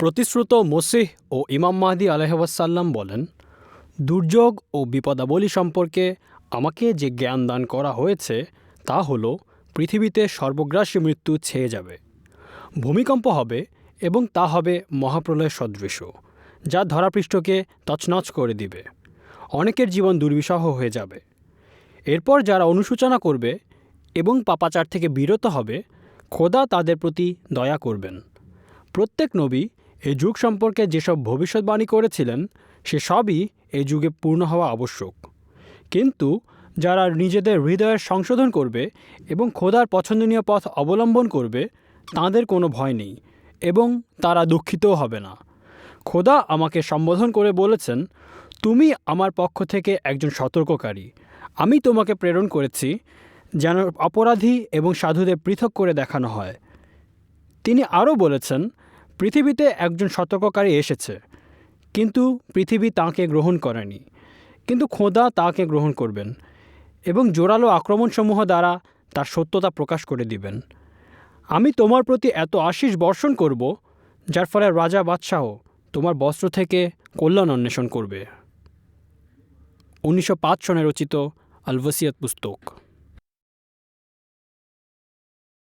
প্রতিশ্রুত মসিহ ও ইমাম মাহদি আলহাসাল্লাম বলেন, দুর্যোগ ও বিপদাবলী সম্পর্কে আমাকে যে জ্ঞান দান করা হয়েছে, তা হল পৃথিবীতে সর্বগ্রাসী মৃত্যু ছেয়ে যাবে, ভূমিকম্প হবে এবং তা হবে মহাপ্রলয় সদৃশ, যা ধরাপৃষ্ঠকে তছনছ করে দিবে, অনেকের জীবন দুর্বিষহ হয়ে যাবে। এরপর যারা অনুশোচনা করবে এবং পাপাচার থেকে বিরত হবে, খোদা তাদের প্রতি দয়া করবেন। প্রত্যেক নবী এই যুগ সম্পর্কে যেসব ভবিষ্যৎবাণী করেছিলেন, সে সবই এই যুগে পূর্ণ হওয়া আবশ্যক। কিন্তু যারা নিজেদের হৃদয়ের সংশোধন করবে এবং খোদার পছন্দনীয় পথ অবলম্বন করবে, তাদের কোনো ভয় নেই এবং তারা দুঃখিতও হবে না। খোদা আমাকে সম্বোধন করে বলেছেন, তুমি আমার পক্ষ থেকে একজন সতর্ককারী। আমি তোমাকে প্রেরণ করেছি যেন অপরাধী এবং সাধুদের পৃথক করে দেখানো হয়। তিনি আরও বলেছেন পৃথিবীতে একজন সতর্ককারী এসেছে, কিন্তু পৃথিবী তাকে গ্রহণ করেনি। কিন্তু খোদা তাকে গ্রহণ করবেন এবং জোরালো আক্রমণসমূহ দ্বারা তার সত্যতা প্রকাশ করে দিবেন। আমি তোমার প্রতি এত আশিস বর্ষণ করব, যার ফলে রাজা বাদশাহ তোমার বস্ত্র থেকে কল্যাণ অন্বেষণ করবে। উনিশশো পাঁচ সনে রচিত আলভসিয়ত পুস্তক।